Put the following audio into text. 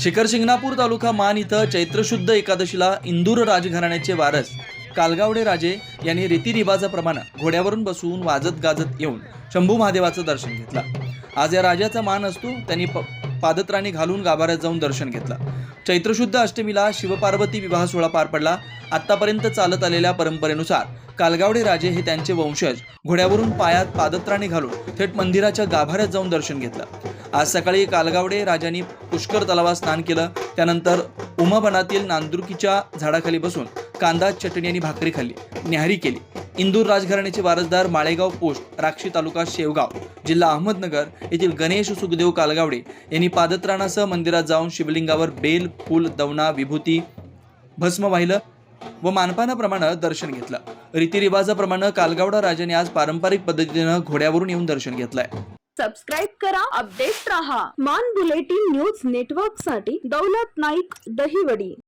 शिखर शिंगणापूर तालुका मान इथं चैत्रशुद्ध एकादशीला इंदूर राजघराण्याचे वारस कालगावडे राजे यांनी रीतिरिवाजाप्रमाणे घोड्यावरून बसून वाजत गाजत येऊन शंभू महादेवाचं दर्शन घेतलं. आज या राजाचा मान असतो त्यांनी प पादत्राणी घालून गाभाऱ्यात जाऊन दर्शन घेतलं. चैत्रशुद्ध अष्टमीला शिवपार्वती विवाह सोहळा पार पडला आत्तापर्यंत चालत आलेल्या परंपरेनुसार कालगावडे राजे हे त्यांचे वंशज घोड्यावरून पायात पादत्राणे घालून थेट मंदिराच्या गाभाऱ्यात जाऊन दर्शन घेतलं. आज सकाळी कालगावडे राजांनी पुष्कर तलावात स्नान केलं. त्यानंतर उमाबनातील नांदुरकीच्या झाडाखाली बसून कांदा चटणी आणि भाकरी खाल्ली. न्याहारी केली. इंदूर राजघराण्याचे वारसदार माळेगाव पोस्ट राक्षी तालुका शेवगाव जिल्हा अहमदनगर येथील गणेश सुखदेव कालगावडे यांनी पादत्राणासह मंदिरात जाऊन शिवलिंगावर बेल फूल दवना विभूती भस्म वाहिलं. व मानपानाप्रमाणे दर्शन घेतलं. रीतिरिवाजाप्रमाणे कालगावडा राजाने आज पारंपरिक पद्धतीनं घोड्यावरून येऊन दर्शन घेतलंय. सबस्क्राईब करा अपडेट रहा. मान बुलेटिन न्यूज नेटवर्कसाठी दौलत नाईक दहिवडी.